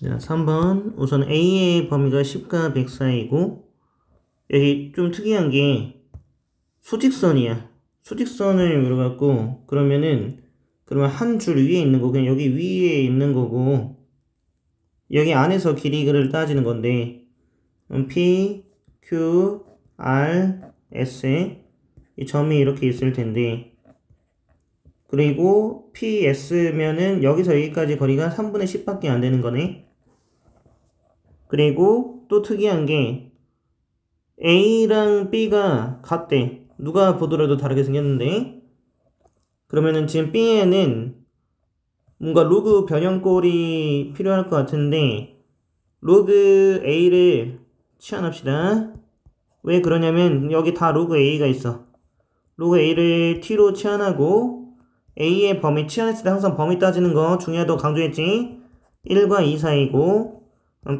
자, 3번. 우선 A의 범위가 10과 100 사이고, 여기 좀 특이한 게 수직선이야. 수직선을 물어갖고, 그러면은, 그러면 한 줄 위에 있는 거, 그냥 여기 위에 있는 거고, 여기 안에서 길이를 따지는 건데, 음, P, Q, R, S에 이 점이 이렇게 있을 텐데, 그리고 PS면은 여기서 여기까지 거리가 3분의 10밖에 안 되는 거네. 그리고 또 특이한 게 A랑 B가 같대. 누가 보더라도 다르게 생겼는데. 그러면은 지금 B에는 뭔가 로그 변형꼴이 필요할 것 같은데 로그 A를 치환합시다. 왜 그러냐면 여기 다 로그 A가 있어. 로그 A를 T로 치환하고 A의 범위 치환했을 때 항상 범위 따지는 거 중요하다고 강조했지. 1과 2 사이고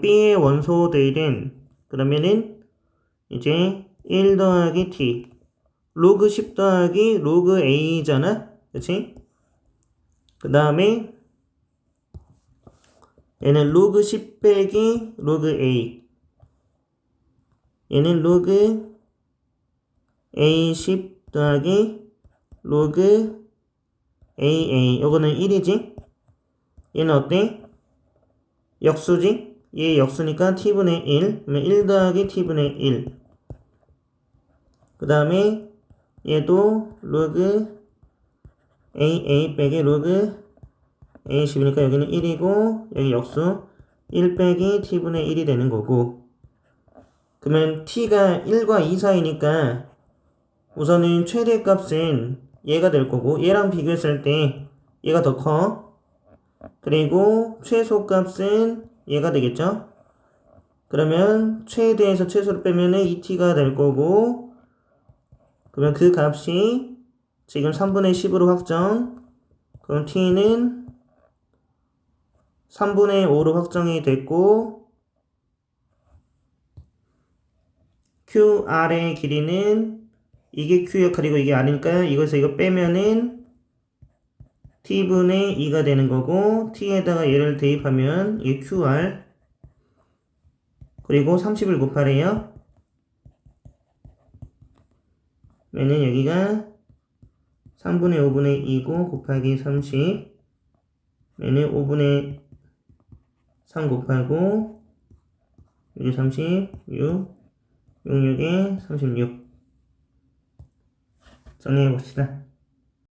B의 원소들은 그러면은 이제 1 더하기 T 로그 10 더하기 로그 A잖아. 그치? 그 다음에 얘는 로그 10 빼기 로그 A 얘는 로그 A10 더하기 로그 AA 요거는 1이지 얘는 어때? 역수지? 얘 역수니까 t분의 1 그러면 1 더하기 t분의 1 그 다음에 얘도 로그 AA 빼기 로그 A10이니까 여기는 1이고 여기 역수 1 빼기 t분의 1이 되는 거고 그러면 t가 1과 2 사이니까 우선은 최대값은 얘가 될 거고 얘랑 비교했을 때 얘가 더 커. 그리고 최소값은 얘가 되겠죠? 그러면 최대에서 최소를 빼면은 2t가 될 거고 그러면 그 값이 지금 3분의 10으로 확정 그럼 t는 3분의 5로 확정이 됐고 QR의 길이는 이게 Q 역할이고 이게 R이니까 이거에서 이거 빼면은 T분의 2가 되는 거고 T에다가 얘를 대입하면 이게 QR 그리고 30을 곱하래요. 그러면 여기가 3분의 5분의 2고 곱하기 30 얘는 5분의 3 곱하고 여기 36 66에 36 정리해 봅시다.